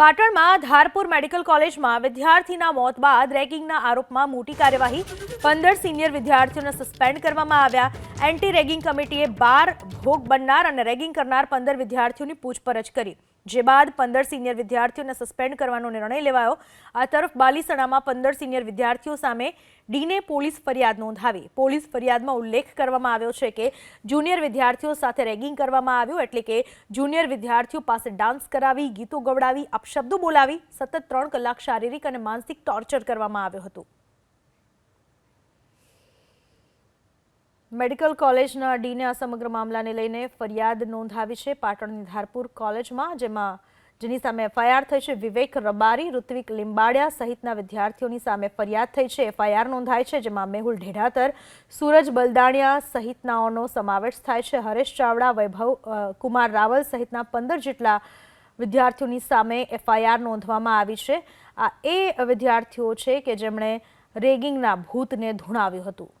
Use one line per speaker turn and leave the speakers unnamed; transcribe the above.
પાટણમાં ધારપુર મેડિકલ કોલેજમાં વિદ્યાર્થીના મોત બાદ રેગિંગના આરોપમાં મોટી કાર્યવાહી. પંદર સિનિયર વિદ્યાર્થીઓને સસ્પેન્ડ કરવામાં આવ્યા. એન્ટી રેગિંગ કમિટીએ બાર ભોગ બનનાર અને રેગિંગ કરનાર પંદર વિદ્યાર્થીઓની પૂછપરછ કરી. જે બાદ પંદર સિનિયર વિદ્યાર્થીઓને સસ્પેન્ડ કરવાનો નિર્ણય લેવાયો. આ તરફ બાલીસણામાં પંદર સિનિયર વિદ્યાર્થીઓ સામે ડીને પોલીસ ફરિયાદ નોંધાવી. પોલીસ ફરિયાદમાં ઉલ્લેખ કરવામાં આવ્યો છે કે જુનિયર વિદ્યાર્થીઓ સાથે રેગિંગ કરવામાં આવ્યું એટલે કે જુનિયર વિદ્યાર્થીઓ પાસે ડાન્સ કરાવી, ગીતો ગવડાવી અપશબ્દો બોલાવી, સતત ત્રણ કલાક શારીરિક અને માનસિક ટોર્ચર કરવામાં આવ્યું હતું. મેડિકલ કોલેજના ડીને આ સમગ્ર મામલાને લઈને ફરિયાદ નોંધાવી છે. પાટણની ધારપુર કોલેજમાં, જેમાં જેની સામે એફઆઈઆર થઈ છે, વિવેક રબારી, ઋત્વિક લિંબાડિયા સહિતના વિદ્યાર્થીઓની સામે ફરિયાદ થઈ છે. એફઆઈઆર નોંધાઈ છે, જેમાં મેહુલ ઢેઢાતર, સૂરજ બલદાણિયા સહિતનાઓનો સમાવેશ થાય છે. હરેશ ચાવડા, વૈભવ કુમાર રાવલ સહિતના પંદર જેટલા વિદ્યાર્થીઓની સામે એફઆઈઆર નોંધવામાં આવી છે. આ એ વિદ્યાર્થીઓ છે કે જેમણે રેગિંગના ભૂતને ધૂણાવ્યું હતું.